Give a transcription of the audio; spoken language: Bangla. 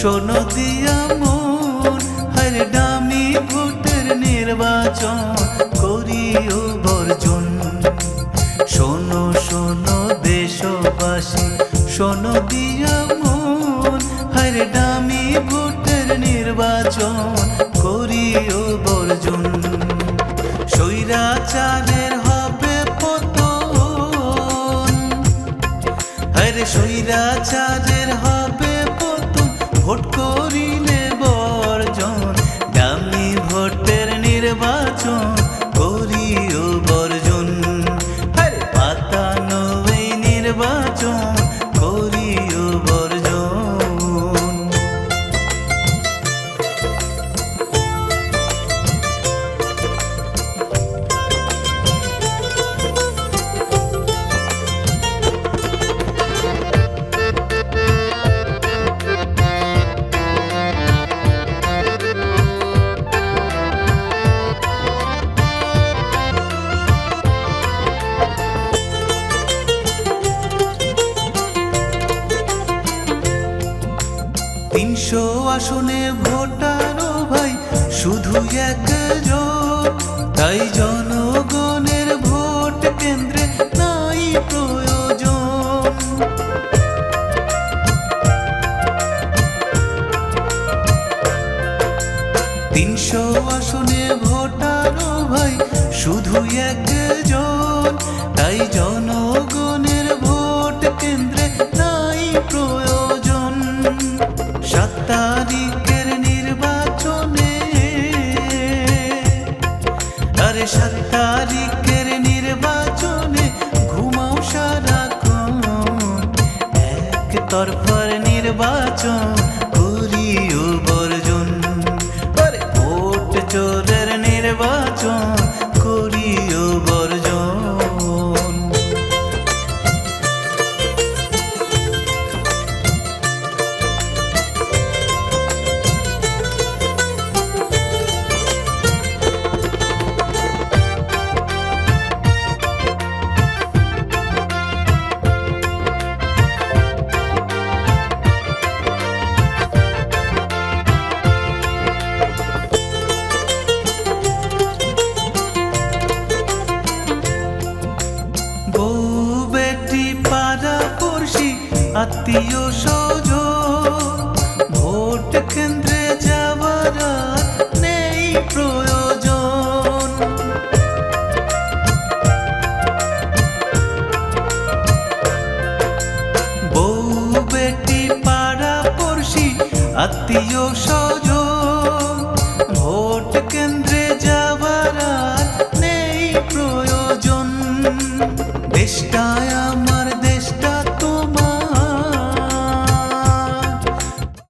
শোনো দিয়া মন হরে ডামি ভোটের নির্বাচন, করিও বর্জন। শোনো শোনো দেশবাসী, শোনো দিয়া মন হরে ডামি ভোটের নির্বাচন, করিও বর্জন। স্বৈরাচারের হবে পতন হরে স্বৈরাচারের হবে ভোট করিলে বর্জন দামি ভোটের নির্বাচন করিও বর্জন। হরে পাতানো নির্বাচন তিনশো আসনে ভোটারও ভাই, শুধু একজন। তাই জনগণের ভোট কেন্দ্রে নাই প্রয়োজন। তিনশো আসনে ভোটারও ভাই, শুধু এক একজন। সাত তারিখের নির্বাচনে ঘুমাও সারাক্ষণ এক তরফার নির্বাচন। আত্মীয় সজ ভোট কেন্দ্রে যাওয়ার নেই প্রয়োজন। বউ বেটি পাড়া পড়শি, আত্মীয় সজ ভোট কেন্দ্রে যাওয়ার নেই প্রয়োজন। দেশটায়